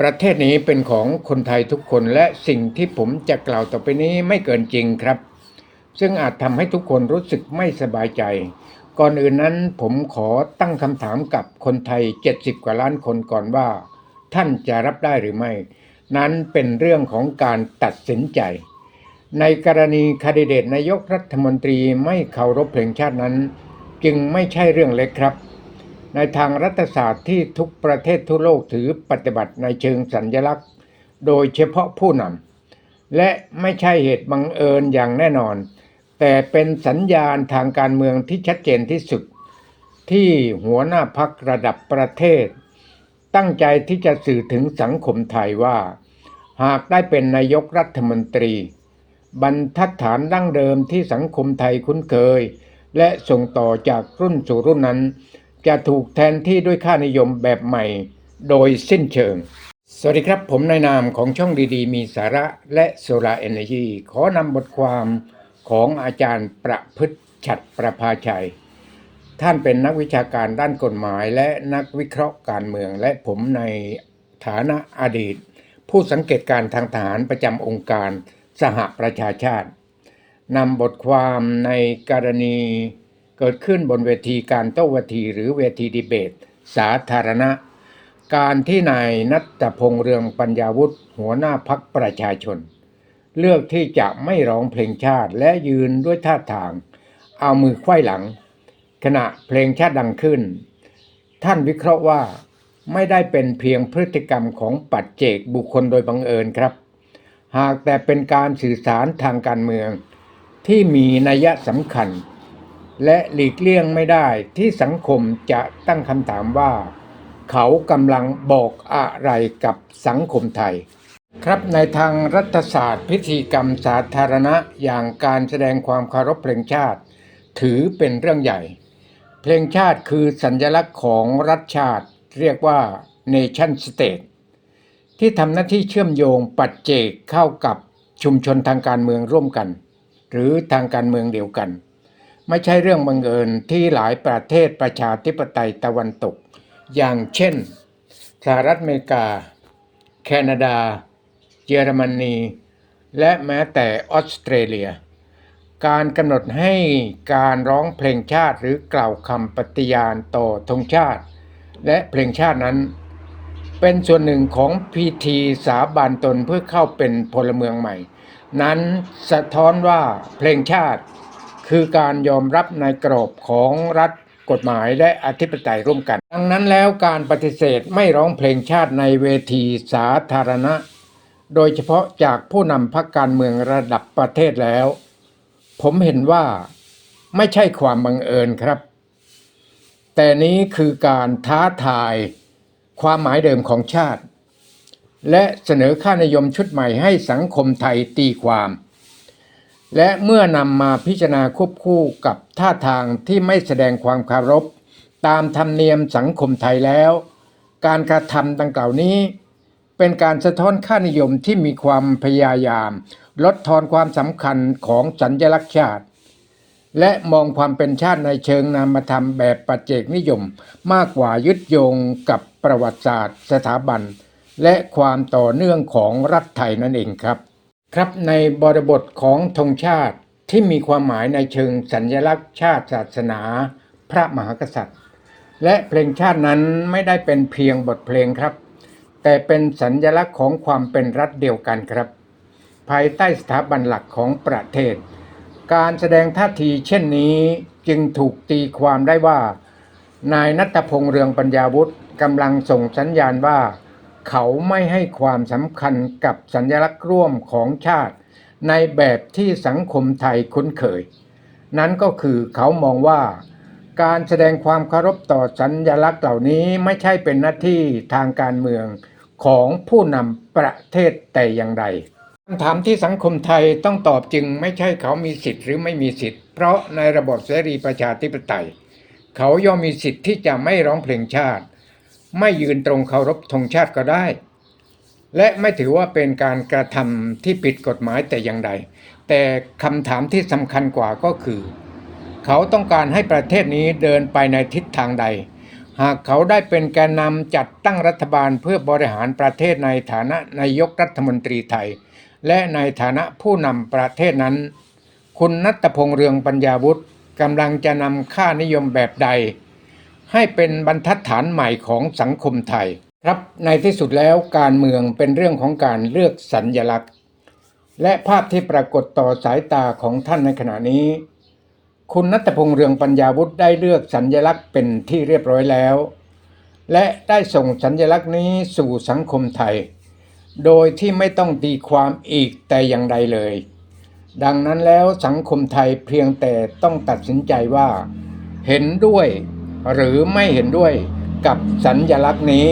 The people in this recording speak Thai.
ประเทศนี้เป็นของคนไทยทุกคนและสิ่งที่ผมจะกล่าวต่อไปนี้ไม่เกินจริงครับ ซึ่งอาจทำให้ทุกคนรู้สึกไม่สบายใจ ก่อนอื่นนั้นผมขอตั้งคำถามกับคนไทย 70 กว่าล้านคนก่อนว่า ท่านจะรับได้หรือไม่ นั้นเป็นเรื่องของการตัดสินใจ ในกรณีคดีเดตนายกรัฐมนตรีไม่เคารพเพลงชาตินั้น จึงไม่ใช่เรื่องเล็กครับ ในทางรัฐศาสตร์ที่ทุกประเทศทั่วโลกถือปฏิบัติในเชิงสัญลักษณ์ โดยเฉพาะผู้นำและไม่ใช่เหตุบังเอิญอย่างแน่นอน แต่เป็นสัญญาณทางการเมืองที่ชัดเจนที่สุด ที่หัวหน้าพักระดับประเทศ ตั้งใจที่จะสื่อถึงสังคมไทยว่า หากได้เป็นนายกรัฐมนตรี บรรทัดฐานดั้งเดิมที่สังคมไทยคุ้นเคย และส่งต่อจากรุ่นสู่รุ่นนั้น จะถูกแทนที่ด้วยค่านิยมแบบใหม่ โดยสิ้นเชิง สวัสดีครับ ผมในนามของช่องดีๆ มีสาระและโซลาร์เอเนจีขอนำบทความของอาจารย์ประพฤติฉัดประภาชัย ท่านเป็นนักวิชาการด้านกฎหมาย และนักวิเคราะห์การเมือง และผมในฐานะอดีต ผู้สังเกตการณ์ทางทหารประจำองค์การสหประชาชาตินำบทความในกรณี เกิดขึ้นบนเวทีการโต้วทีหรือเวทีดีเบต สาธารณะ การที่นายนัตพงษ์เรืองปัญญาวุฒิหัวหน้าพักประชาชน เลือกที่จะไม่ร้องเพลงชาติและยืนด้วยท่าทาง เอามือไขว้หลัง ขณะเพลงชาติดังขึ้น ท่านวิเคราะห์ว่าไม่ได้เป็นเพียงพฤติกรรมของปัจเจกบุคคลโดยบังเอิญครับ หากแต่เป็นการสื่อสารทางการเมือง ที่มีนัยสำคัญ และหลีกเลี่ยงไม่ได้ที่สังคมจะตั้งคำถามว่า เขากำลังบอกอะไรกับสังคมไทย ครับในทางรัฐศาสตร์พิธีกรรมสาธารณะอย่างการแสดงความเคารพเพลงชาติ ถือเป็นเรื่องใหญ่ เพลงชาติคือสัญลักษณ์ของรัฐชาติเรียกว่า nation state ที่ทำหน้าที่เชื่อมโยงปัจเจกเข้ากับชุมชนทางการเมืองร่วมกัน หรือทางการเมืองเดียวกัน ไม่ใช่เรื่องบังเอิญที่หลายประเทศประชาธิปไตยตะวันตก อย่างเช่นสหรัฐอเมริกา แคนาดา เยอรมนี และแม้แต่ออสเตรเลีย การกำหนดให้การร้องเพลงชาติหรือกล่าวคำปฏิญาณต่อธงชาติ และเพลงชาตินั้น เป็นส่วนหนึ่งของพิธีสาบานตนเพื่อเข้าเป็นพลเมืองใหม่ นั้นสะท้อนว่าเพลงชาติ คือการยอมรับในกรอบของรัฐกฎหมายและอธิปไตยร่วมกัน ดังนั้นแล้วการปฏิเสธไม่ร้องเพลงชาติในเวทีสาธารณะ โดยเฉพาะจากผู้นำพรรคการเมืองระดับประเทศแล้ว ผมเห็นว่าไม่ใช่ความบังเอิญครับ แต่นี้คือการท้าทายความหมายเดิมของชาติ และเสนอค่านิยมชุดใหม่ให้สังคมไทยตีความ และเมื่อนำมาพิจารณาควบคู่กับท่าทางที่ไม่แสดงความคารพ ตามธรรมเนียมสังคมไทยแล้ว การกระทำดังกล่าวนี้ เป็นการสะท้อนค่านิยมที่มีความพยายาม ลดทอนความสำคัญของสัญลักษณ์ชาติ และมองความเป็นชาติในเชิงนามธรรมแบบปัจเจกนิยม มากกว่ายึดโยงกับประวัติศาสตร์ สถาบัน และความต่อเนื่องของรัฐไทยนั่นเองครับ ครับในบริบทของธงชาติที่มีความหมายในเชิงสัญลักษณ์ชาติศาสนา พระมหากษัตริย์ และเพลงชาตินั้นไม่ได้เป็นเพียงบทเพลงครับ แต่เป็นสัญลักษณ์ของความเป็นรัฐเดียวกันครับ ภายใต้สถาบันหลักของประเทศ การแสดงท่าทีเช่นนี้จึงถูกตีความได้ว่า นายนัทพงษ์เรืองปัญญาวุฒิกำลังส่งสัญญาณว่า เขาไม่ให้ความสำคัญกับสัญลักษณ์ร่วมของชาติ ในแบบที่สังคมไทยคุ้นเคย นั้นก็คือเขามองว่า การแสดงความเคารพต่อสัญลักษณ์เหล่านี้ไม่ใช่เป็นหน้าที่ทางการเมืองของผู้นำประเทศแต่อย่างใดคำถามที่สังคมไทยต้องตอบจึงไม่ใช่เขามีสิทธิ์หรือไม่มีสิทธิ์ เพราะในระบบเสรีประชาธิปไตย เขาย่อมมีสิทธิ์ที่จะไม่ร้องเพลงชาติ ไม่ยืนตรงเคารพธงชาติก็ได้ และไม่ถือว่าเป็นการกระทำที่ผิดกฎหมายแต่อย่างใด แต่คำถามที่สำคัญกว่าก็คือ เขาต้องการให้ประเทศนี้เดินไปในทิศทางใด หากเขาได้เป็นแกนนำจัดตั้งรัฐบาลเพื่อบริหารประเทศในฐานะนายกรัฐมนตรีไทย และในฐานะผู้นำประเทศนั้น คุณนัตพงษ์เรืองปัญญาวุฒิกำลังจะนำค่านิยมแบบใด ให้เป็นบรรทัดฐานใหม่ของสังคมไทย ครับในที่สุดแล้วการเมืองเป็นเรื่องของการเลือกสัญญลักษณ์ และภาพที่ปรากฏต่อสายตาของท่านในขณะนี้ คุณนัตพงษ์เรืองปัญญาวุฒิได้เลือกสัญญลักษณ์เป็นที่เรียบร้อยแล้ว และได้ส่งสัญญลักษณ์นี้สู่สังคมไทย โดยที่ไม่ต้องตีความอีกแต่อย่างใดเลย ดังนั้นแล้วสังคมไทยเพียงแต่ต้องตัดสินใจว่า เห็นด้วย หรือไม่เห็นด้วยกับสัญญลักษณ์นี้